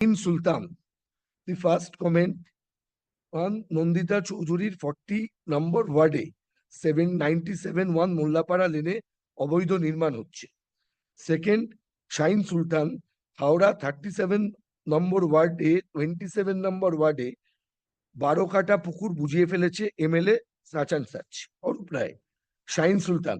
in Sultan. The first comment on Nandita Chaudhuryর forty number ওয়ার্ডে seven ninety-seven one Mollapara লেনে অবৈধ নির্মাণ হচ্ছে। Second, Shahin Sultan Howrah thirty seven নম্বর ওয়ার্ডে টোয়েন্টি-সেভেন নম্বর ওয়ার্ডে বারো কাটা পুকুর বুঝিয়ে ফেলেছে MLA such and such Arup Roy. Shahin Sultan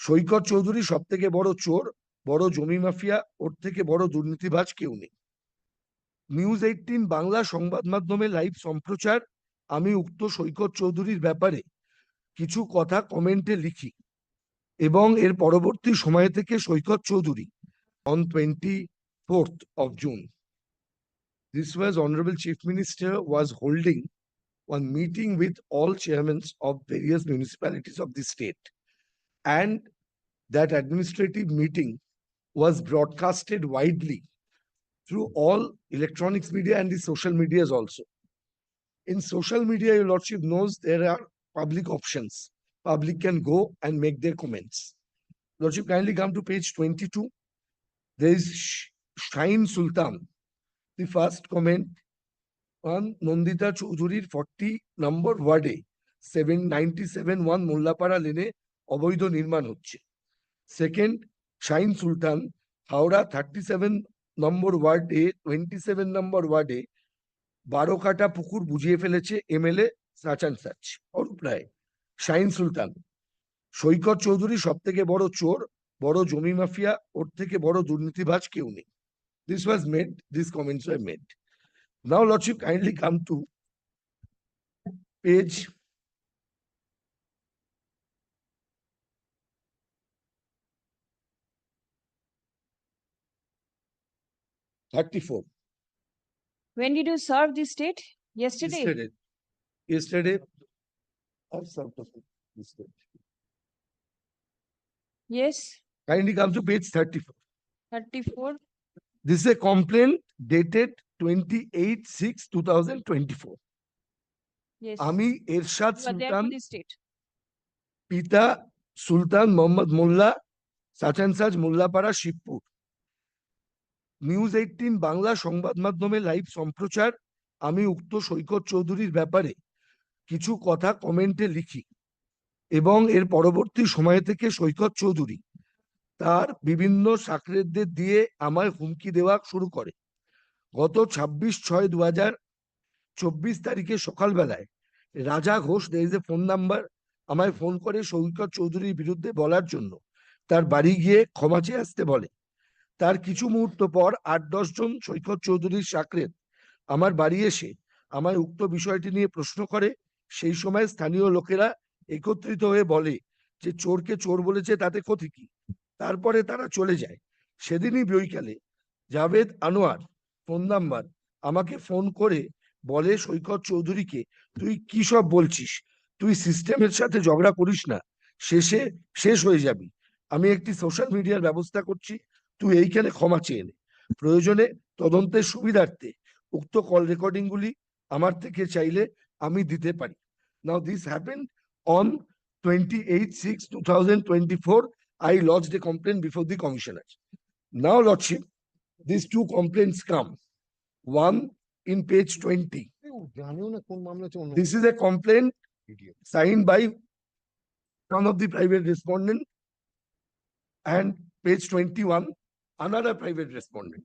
Saikat Chowdhury সব থেকে বড় চোর বড় জমি মাফিয়া ওর থেকে বড় দুর্নীতিবাজ কেউ নেই নিউজ এইটিন বাংলা সংবাদ মাধ্যমে লাইভ সম্প্রচার, আমি উক্ত সৈকত চৌধুরীর ব্যাপারে কিছু কথা কমেন্টে লিখি এবং এর পরবর্তী সময় থেকে Saikat Chowdhury on twenty fourth of June this was honourable chief minister was holding one meeting with all chairmen of various municipalities of the state. And that administrative meeting was broadcasted widely through all electronics media and the social medias also. In social media, your lordship knows there are public options. Public can go and make their comments. Lordship, kindly come to page twenty-two. There is Shine Sultan. The first comment on Nandita Chaudhuryর forty number ওয়ার্ডে seven ninety-seven one Mollapara লেনে অবৈধ নির্মাণ হচ্ছে। Second, Shahin Sultan Howrah নম্বর ওয়ার্ডে twenty seven নম্বর ওয়ার্ডে বারো কাটা পুকুর বুঝিয়ে ফেলেছে এমএলএ সাচান সাচ অরূপ রায়, শাহিন সুলতান। সৈকত চৌধুরী সব থেকে বড় চোর, বড় জমি মাফিয়া, ওর থেকে বড় দুর্নীতিবাজ কেউ নেই। This was made this comments were made now lordship kindly come to page 34. When did you serve the state? Yesterday? Yesterday. Yesterday, I served the state. Yes. Kindly come to page 34. 34. This is a complaint dated 28 6 2024. Yes. আমি Sultan. Pita Sultan Sultan Mulla Molla সাচানসাজ para shipu news eighteen Bangla সংবাদ মাধ্যমে live সম্প্রচার, আমি উক্ত সৈকত চৌধুরীর ব্যাপারে কিছু কথা কমেন্টে লিখি এবং এর পরবর্তী সময় থেকে সৈকত চৌধুরী তার বিভিন্ন সাকরেদদের দিয়ে আমায় হুমকি দেওয়া শুরু করে। গত ছাব্বিশ ছয় দু হাজার চব্বিশ তারিখে সকালবেলায় রাজা ঘোষ দের ফোন নাম্বার আমায় ফোন করে সৈকত চৌধুরীর বিরুদ্ধে বলার জন্য তার বাড়ি গিয়ে ক্ষমা চেয়ে আসতে বলে। তার কিছু মুহূর্ত পর আট দশ জন সৈকত চৌধুরীর সাকরেত আমার বাড়ি এসে আমায় উক্ত বিষয়টি নিয়ে প্রশ্ন করে। সেই সময় স্থানীয় লোকেরা একত্রিত হয়ে বলে যে, চোরকে চোর বলেছে, তাতে ক্ষতি কি? তারপরে তারা চলে যায়। সেদিনই বৈকালে জাভেদ আনোয়ার ফোন নাম্বার আমাকে ফোন করে বলে, সৈকত চৌধুরীকে তুই কি সব বলছিস? তুই সিস্টেমের সাথে ঝগড়া করিস না। শেষে শেষ হয়ে যাবি। আমি একটি সোশ্যাল মিডিয়ার ব্যবস্থা করছি। তুই এইখানে ক্ষমা চেয়ে নে। প্রয়োজনে তদন্তের সুবিধার্থে উক্ত কল রেকর্ডিং গুলি আমার থেকে চাইলে আমি দিতে পারি। Now this happen on twenty eight six two thousand twenty four I lodge a complain before the commissioner now lordship this two complaints come one in page twenty জানিও না কোন মামলা হচ্ছে অন্য This is a complaint idiot. signed by one of the private respondent and page twenty-one, another private respondent.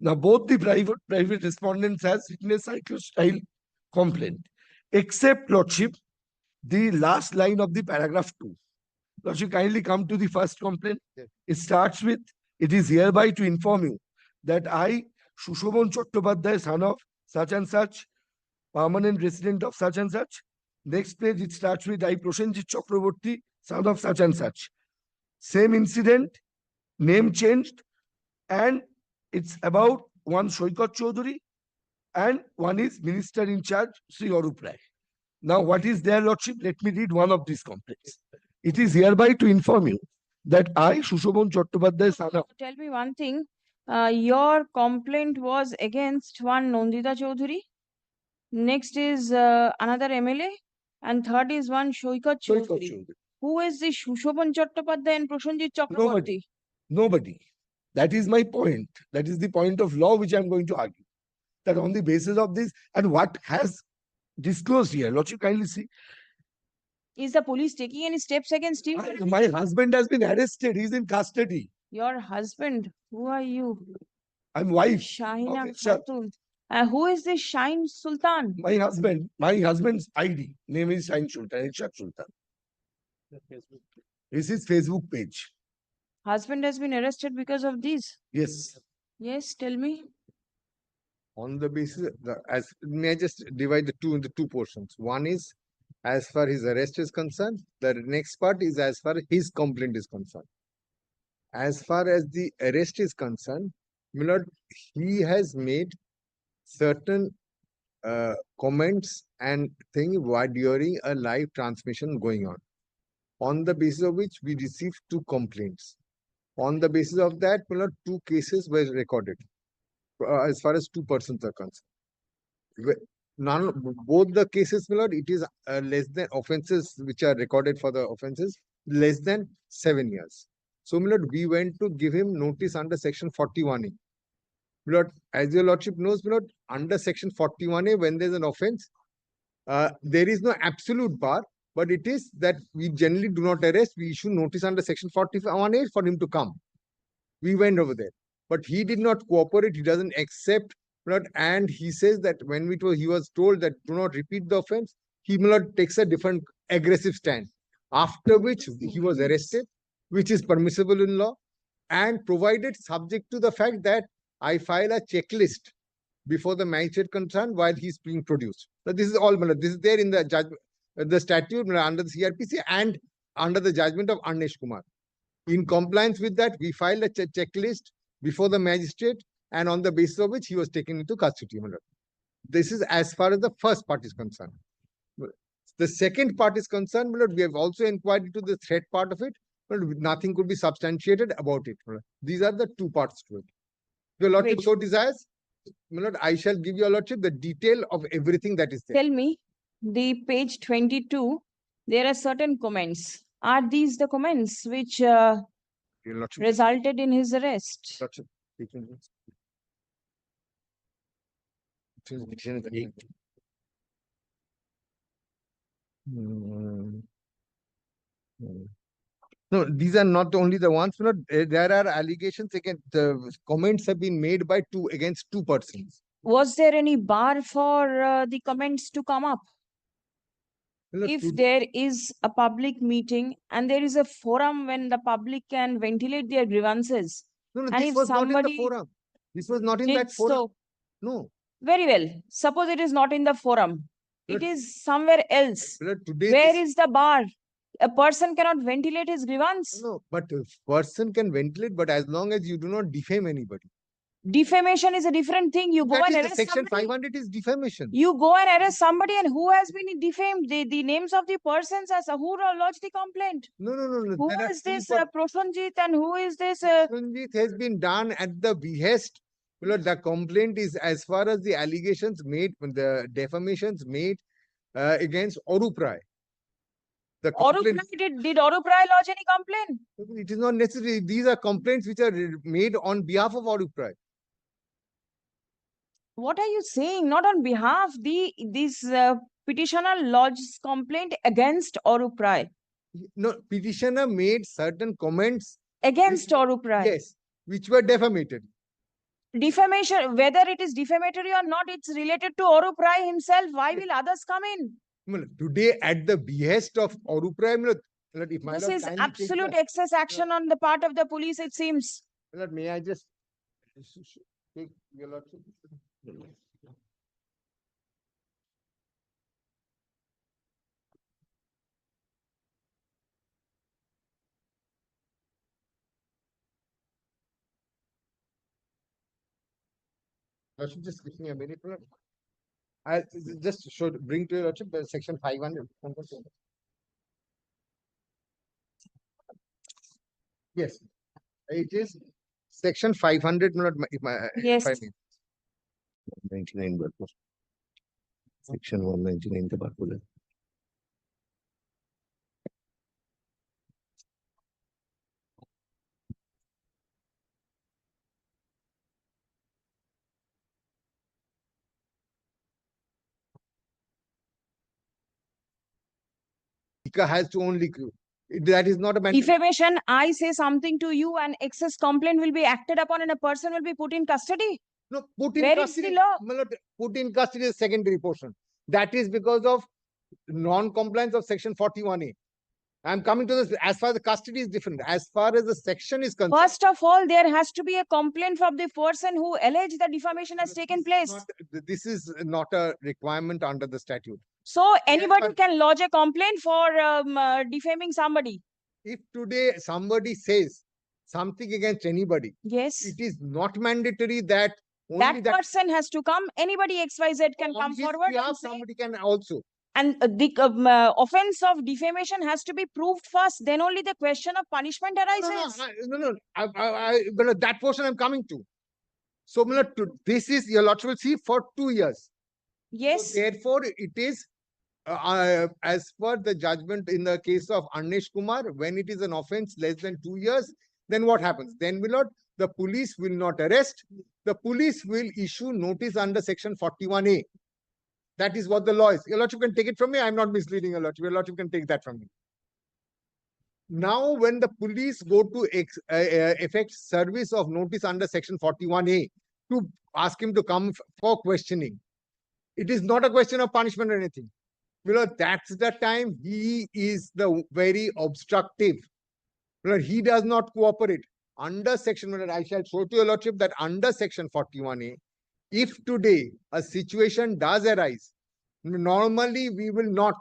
Now, both the private, private respondents has written a cyclo-style complaint, except lordship, the last line of the paragraph two. Lordship, kindly come to the first complaint. It starts with, it is hereby to inform you that I, Sushobon Chattopadhyay, son of such and such, permanent resident of such and such. Next page, it starts with I Prosenjit Chakraborty, son of such and such. Same incident, name changed, and it's about one Shoikat Chaudhary and one is minister in charge, Sri Arup Rai. Now, what is their lordship? Let me read one of these complaints. It is hereby to inform you that I, Sushobon Chattopadhyay, of Tell me one thing, uh, your complaint was against one Nandita Chaudhary. Next is uh, another MLA and third is one Shoikat Shoikat Chaudhary. Who is the Shushoban Chattopadhyay and Prosenjit Chakraborty? Nobody. That is my point. That is the point of law which I'm going to argue. That on the basis of this and what has disclosed here, what you kindly see, Is the police taking any steps against you? my- my husband has been arrested. He's in custody. Your husband, who are you? I'm wife. Shahina Okay. Khatun. Uh, who is this Shine Sultan? My husband, my husband's ID name is Shain Sultan, Ishaq Sultan. This is Facebook page. Husband has been arrested because of these? Yes. Yes, tell me. On the basis, the, as, may I just divide the two into two portions? One is as far his arrest is concerned, the next part is as far as his complaint is concerned. As far as the arrest is concerned, Milord, he has made certain uh, comments and thing while during a live transmission going on. On the basis of which we received two complaints. On the basis of that, Milord, two cases were recorded uh, as far as two persons are concerned. None, both the cases, my lord, it is uh, less than offences which are recorded for the offences, less than seven years. So, my lord, we went to give him notice under section forty-one A. My lord, as your lordship knows, my lord, under section forty-one A, when there's an offence, uh, there is no absolute bar, but it is that we generally do not arrest, we issue notice under section forty-one A for him to come. We went over there, but he did not cooperate, he doesn't accept and he says that when it was, he was told that do not repeat the offense, he lord takes a different aggressive stand. After which he was arrested, which is permissible in law, and provided subject to the fact that I file a checklist before the magistrate concerned while he's being produced. So this is all, this is there in the judge, the statute under the CRPC and under the judgment of Anesh Kumar. In compliance with that, we filed a che- checklist before the magistrate and on the basis of which he was taken into custody. This is as far as the first part is concerned. The second part is concerned, we have also inquired into the threat part of it, but nothing could be substantiated about it. These are the two parts to it. Your lordship so desires, my lord, I shall give your lordship the detail of everything that is there. Tell me, the page twenty-two, there are certain comments. Are these the comments which uh, lordship, resulted in his arrest? lordship, you can just- It is written in the- Hmm. Hmm. No, these are not only the ones, no, eh, there are allegations against, the comments have been made by two, against two persons. Was there any bar for uh, the comments to come up? If there is a public meeting and there is a forum when the public can ventilate their grievances, No, no, and this if was not in the somebody forum. This was not in did that forum. so, No, very well. Suppose it is not in the forum. It But- is somewhere else. Well, today. Where this- is the bar? A person cannot ventilate his grievance. No, but a person can ventilate, but as long as you do not defame anybody. Defamation is a different thing. You go That and arrest section somebody. five hundred is defamation. You go and arrest somebody and who has been defamed? The, the names of the persons as who lodged the complaint? No, no, no, no. Who is this uh, and who is this? Uh, has been done at the behest. Well, the complaint is as far as the allegations made, the defamations made uh, against Orup Rai. The complaint, did, did Orup Rai lodge any complaint? it is not necessary. These are complaints which are made on behalf of Orup Rai. What are you saying? Not on behalf, the, this uh, petitioner lodges complaint against Orup Rai. No, petitioner made certain comments, Against Rai. yes, which were defamated. Defamation, whether it is defamatory or not, it's related to Orup Rai himself. Why will others come in? Today, at the behest of Orup Rai, my lord, my lord, if my This is absolute excess action on the part of the police, it seems. may I just take your lordship? Lordship, just give me a minute. I just should bring to your lordship section five hundred. Yes, it is section five hundred, lord, my- if my. if Yes. I may. 199 বার করো section 199 তে বার করলেন has to only that is not a matter. Defamation, I say something to you and excess complaint will be acted upon and a person will be put in custody. No, put in Where custody. law? my lord, Put in custody is secondary portion. That is because of non-compliance of section forty-one A. I'm coming to this, as far as the custody is different, as far as the section is concerned. First of all, there has to be a complaint from the person who alleged the defamation has taken place. not- This is not a requirement under the statute. So anybody can lodge a complaint for um, uh, defaming somebody. If today somebody says something against anybody, Yes, it is not mandatory that only that person has to come. Anybody XYZ can on come his forward say. Somebody can also. And uh, the um, uh, offense of defamation has to be proved first, then only the question of punishment No, no, arises. I- no, no, I, I, I, well, that portion I'm coming to. So, to- this is, your lordship will see for two years. So Yes, Therefore, it is, uh, uh, as per the judgment in the case of Anish Kumar, when it is an offense less than two years, then what happens? Then, my lord, the police will not arrest. The police will issue notice under section forty-one A. That is what the law is. Your lordship can take it from me. I'm not misleading your lordship. Your lordship can take that from me. Now, when the police go to ex, uh, uh, effect service of notice under section forty-one A to ask him to come for questioning, it is not a question of punishment or anything. You know, that's the time he is the very obstructive. Because he does not cooperate. Under section, my lord, I shall show to your lordship that under section forty-one A, if today a situation does arise, normally we will not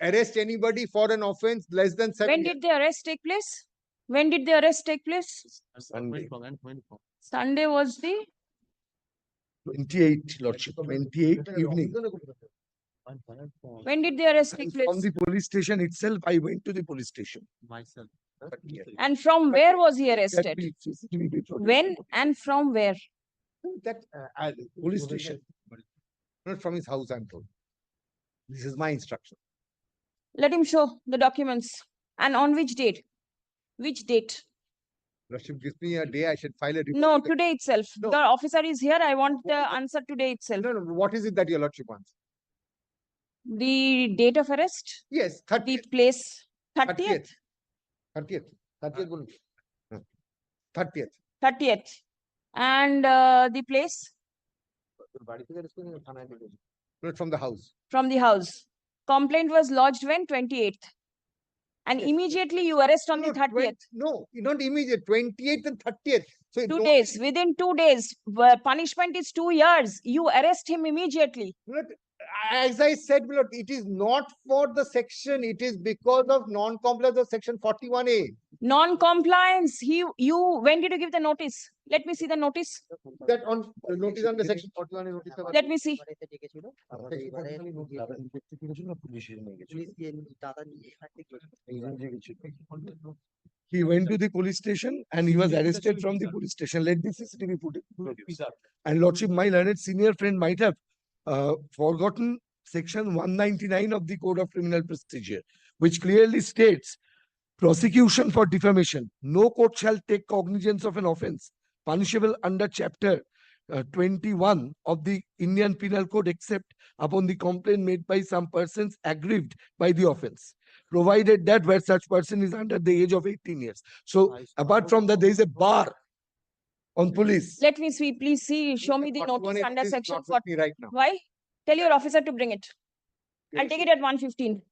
arrest anybody for an offense less than seven when did the arrest take place? When did the arrest take place? Sunday. Sunday was the, Twenty-eight, lordship, twenty-eight evening. when did the arrest And take From place? the police station itself, I went to the police station. myself. But yeah, And from where was he arrested? be CCTV be produced. When and from where? That, uh, Police station. Not from his house, I'm told. This is my instruction. Let him show the documents. And on which date? Which date? Lordship gives me a day, I should file a report. No, today itself. No. The officer is here. I want the answer today itself. No, no, what is it that your lordship wants? The date of arrest, Yes, 30th. the thirtieth, place, thirtieth, thirtieth, thirtieth, thirtieth, bolun. Huh. thirtieth. thirtieth. And uh, the place from the house. from the house. Complaint was lodged when twenty-eighth. And Yes. immediately you arrest on No, the twen- thirtieth. No, not immediate, twenty-eighth and thirtieth. So Two days, within two days, punishment is two years, you arrest him immediately. Not- as I said it is not for the section. It is because of non-compliance of section 41A. Non-compliance. He, you, when did you give the notice? Let me see the notice. That on notice under section 41A. Notice Let me see. He went to the police station and he was arrested from the police station. Let this CCTV footage. And Lordship, my learned senior friend might have uh, forgotten section one ninety-nine of the Code of Criminal Procedure, which clearly states prosecution for defamation. No court shall take cognizance of an offense punishable under chapter uh, twenty-one of the Indian Penal Code except upon the complaint made by some persons aggrieved by the offense, provided that where such person is under the age of eighteen years. So apart from that, there is a bar on police. Let me see, please see, show me the 41A notice under is section not with forty. me Right now. Why? Tell your officer to bring it. I'll take it at one fifteen.